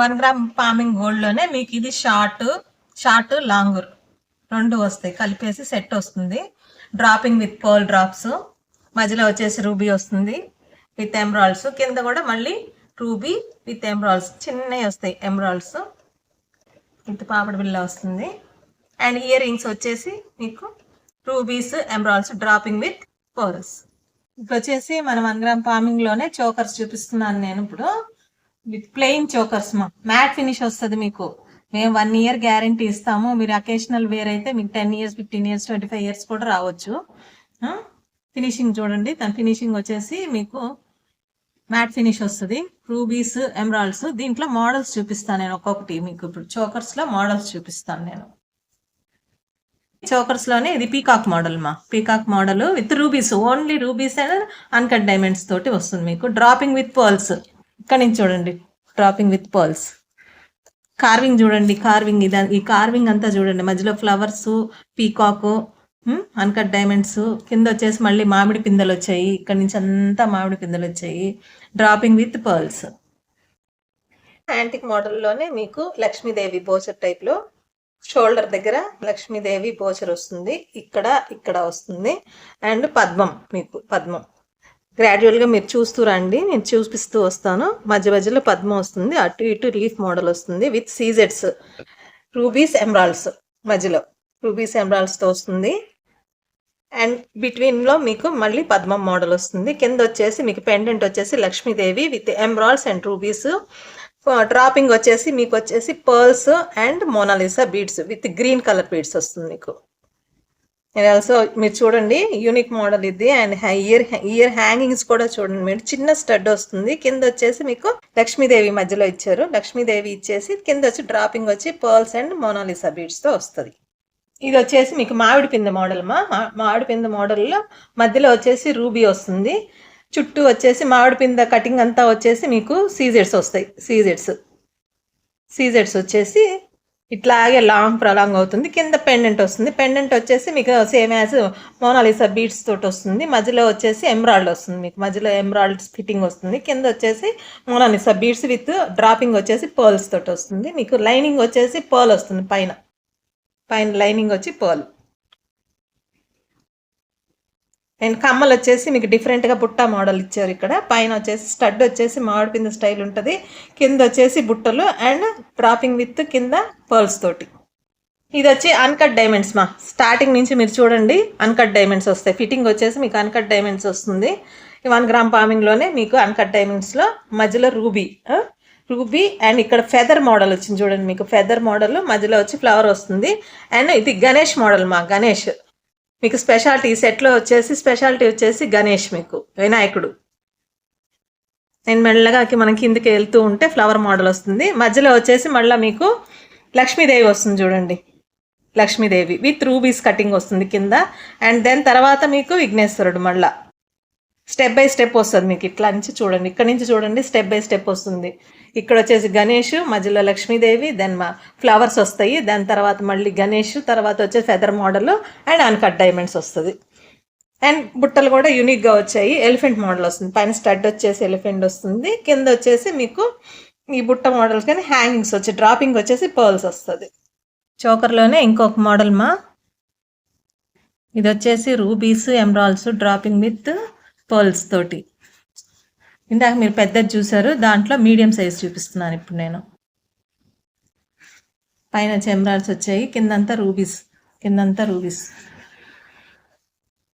One gram పామింగ్ గోల్డ్లోనే మీకు ఇది short short long రెండు వస్తాయి. కలిపేసి సెట్ వస్తుంది. డ్రాపింగ్ విత్ పర్ల్ డ్రాప్స్ మధ్యలో వచ్చేసి రూబీ వస్తుంది విత్ ఎమరాల్డ్స్ కింద కూడా మళ్ళీ రూబీ విత్ ఎమరాల్డ్స్ చిన్నవి వస్తాయి ఎమరాల్డ్స్ విత్ పాపడి బిల్ల వస్తుంది. అండ్ ఇయర్ రింగ్స్ వచ్చేసి మీకు rubies emeralds dropping with pearls ఇప్పుడు వచ్చేసి మనం వన్ గ్రామ్ ఫార్మింగ్లోనే చోకర్స్ చూపిస్తున్నాను నేను ఇప్పుడు. విత్ ప్లెయిన్ చోకర్స్ మా మ్యాట్ ఫినిష్ వస్తుంది మీకు. మేము వన్ ఇయర్ గ్యారంటీ ఇస్తాము. మీరు అకేషనల్ వేర్ అయితే మీకు ten years fifteen years twenty five years కూడా రావచ్చు. ఫినిషింగ్ చూడండి. దాని ఫినిషింగ్ వచ్చేసి మీకు మ్యాట్ ఫినిష్ వస్తుంది. రూబీస్ ఎమరాల్డ్స్ దీంట్లో మోడల్స్ చూపిస్తాను నేను ఒక్కొక్కటి. మీకు ఇప్పుడు చోకర్స్లో మోడల్స్ చూపిస్తాను నేను. చోకర్స్లోనే ఇది పీకాక్ మోడల్ మా peacock model with rubies only rubies and uncut diamonds తోటి వస్తుంది మీకు. డ్రాపింగ్ విత్ పర్ల్స్ ఇక్కడ నుంచి చూడండి. డ్రాపింగ్ విత్ పర్ల్స్ కార్వింగ్ చూడండి. కార్వింగ్ ఇది ఈ కార్వింగ్ అంతా చూడండి. మధ్యలో ఫ్లవర్స్ పీకాక్ అన్కట్ డైమండ్స్ కింద వచ్చేసి మళ్ళీ మామిడి పిందెలు వచ్చాయి. ఇక్కడ నుంచి అంతా మామిడి పిందెలు వచ్చాయి. డ్రాపింగ్ విత్ పర్ల్స్ యాంటిక్ మోడల్లోనే మీకు లక్ష్మీదేవి బోచర్ టైప్లో షోల్డర్ దగ్గర లక్ష్మీదేవి బోచర్ వస్తుంది. ఇక్కడ ఇక్కడ వస్తుంది. అండ్ పద్మం మీకు పద్మం. గ్రాడ్యువల్గా మీరు చూస్తూ రండి. నేను చూపిస్తూ వస్తాను. మధ్య మధ్యలో పద్మ వస్తుంది. అటు ఇటు లీఫ్ మోడల్ వస్తుంది విత్ సీజెడ్స్. రూబీస్ ఎమరాల్డ్స్ మధ్యలో. రూబీస్ ఎమరాల్డ్స్తో వస్తుంది. అండ్ బిట్వీన్లో మీకు మళ్ళీ పద్మం మోడల్ వస్తుంది. కింద వచ్చేసి మీకు పెండెంట్ వచ్చేసి Lakshmidevi with emeralds and rubies. Dropping వచ్చేసి మీకు వచ్చేసి pearls and Monalisa beads with green colour beads వస్తుంది మీకు. అండ్ ఆల్సో మీరు చూడండి యూనిక్ మోడల్ ఇది. అండ్ ఇయర్ ఇయర్ హ్యాంగింగ్స్ కూడా చూడండి. మీరు చిన్న స్టడ్ వస్తుంది. కింద వచ్చేసి మీకు లక్ష్మీదేవి మధ్యలో ఇచ్చారు. లక్ష్మీదేవి ఇచ్చేసి కింద వచ్చి డ్రాపింగ్ వచ్చి పర్ల్స్ అండ్ మోనాలిసా తో వస్తుంది. ఇది వచ్చేసి మీకు మామిడి పిందె మోడల్ మా మా- మామిడి పిందె మోడల్లో మధ్యలో వచ్చేసి రూబీ వస్తుంది. చుట్టూ వచ్చేసి మామిడి పిందె కటింగ్ అంతా వచ్చేసి మీకు సీజెడ్స్ వస్తాయి. సీజెడ్స్ సీజెడ్స్ వచ్చేసి ఇట్లాగే లాంగ్ ప్రలాంగ్ అవుతుంది. కింద పెండెంట్ వస్తుంది. పెండెంట్ వచ్చేసి మీకు సేమ్ యాజ్ మోనాలిసా బీడ్స్ తోటి వస్తుంది. మధ్యలో వచ్చేసి ఎంబ్రాయిడ్ వస్తుంది మీకు. మధ్యలో ఎంబ్రాయిడ్స్ ఫిట్టింగ్ వస్తుంది. కింద వచ్చేసి మోనాలిసా బీడ్స్ విత్ డ్రాపింగ్ వచ్చేసి పర్ల్స్ తోటి వస్తుంది. మీకు లైనింగ్ వచ్చేసి పర్ల్ వస్తుంది పైన. పైన లైనింగ్ వచ్చి పర్ల్ అండ్ కమ్మలు వచ్చేసి మీకు డిఫరెంట్గా బుట్ట మోడల్ ఇచ్చారు ఇక్కడ. పైన వచ్చేసి స్టడ్ వచ్చేసి మామిడి పింద స్టైల్ ఉంటుంది. కింద వచ్చేసి బుట్టలు అండ్ డ్రాపింగ్ విత్ కింద పర్ల్స్ తోటి. ఇది వచ్చి అన్కట్ డైమండ్స్ మా. స్టార్టింగ్ నుంచి మీరు చూడండి అన్కట్ డైమండ్స్ వస్తాయి. ఫిట్టింగ్ వచ్చేసి మీకు అన్కట్ డైమండ్స్ వస్తుంది. వన్ గ్రామ్ పామింగ్లోనే మీకు అన్కట్ డైమండ్స్లో మధ్యలో రూబీ రూబీ అండ్ ఇక్కడ ఫెదర్ మోడల్ వచ్చింది చూడండి మీకు. ఫెదర్ మోడల్ మధ్యలో వచ్చి ఫ్లవర్ వస్తుంది. అండ్ ఇది గణేష్ మోడల్ మా గణేష్. మీకు స్పెషాలిటీ సెట్లో వచ్చేసి స్పెషాలిటీ వచ్చేసి గణేష్ మీకు వినాయకుడు. నేను మెల్లగా మనం కిందకి వెళ్తూ ఉంటే ఫ్లవర్ మోడల్ వస్తుంది. మధ్యలో వచ్చేసి మళ్ళీ మీకు లక్ష్మీదేవి వస్తుంది చూడండి. లక్ష్మీదేవి విత్ రూబీస్ కటింగ్ వస్తుంది కింద. అండ్ దెన్ తర్వాత మీకు విఘ్నేశ్వరుడు మళ్ళీ. స్టెప్ బై స్టెప్ వస్తుంది మీకు ఇట్లా నుంచి చూడండి. ఇక్కడ నుంచి చూడండి స్టెప్ బై స్టెప్ వస్తుంది. ఇక్కడ వచ్చేసి గణేష్ మధ్యలో లక్ష్మీదేవి దెన్ మా ఫ్లవర్స్ వస్తాయి. దాని తర్వాత మళ్ళీ గణేష్ తర్వాత వచ్చేసి feather model and uncut diamonds వస్తుంది. అండ్ బుట్టలు కూడా యూనిక్గా వచ్చాయి. ఎలిఫెంట్ మోడల్ వస్తుంది. పైన స్టడ్ వచ్చేసి ఎలిఫెంట్ వస్తుంది. కింద వచ్చేసి మీకు ఈ బుట్ట మోడల్స్ కానీ హ్యాంగింగ్స్ వచ్చి డ్రాపింగ్ వచ్చేసి పర్ల్స్ వస్తుంది. చోకర్లోనే ఇంకొక మోడల్ మా. ఇది వచ్చేసి rubies emeralds dropping with pearls తోటి. ఇందాక మీరు పెద్దది చూసారు దాంట్లో మీడియం సైజ్ చూపిస్తున్నాను ఇప్పుడు నేను. పైన చెమ్రాల్స్ వచ్చాయి కిందంతా రూబీస్ కిందంతా రూబీస్.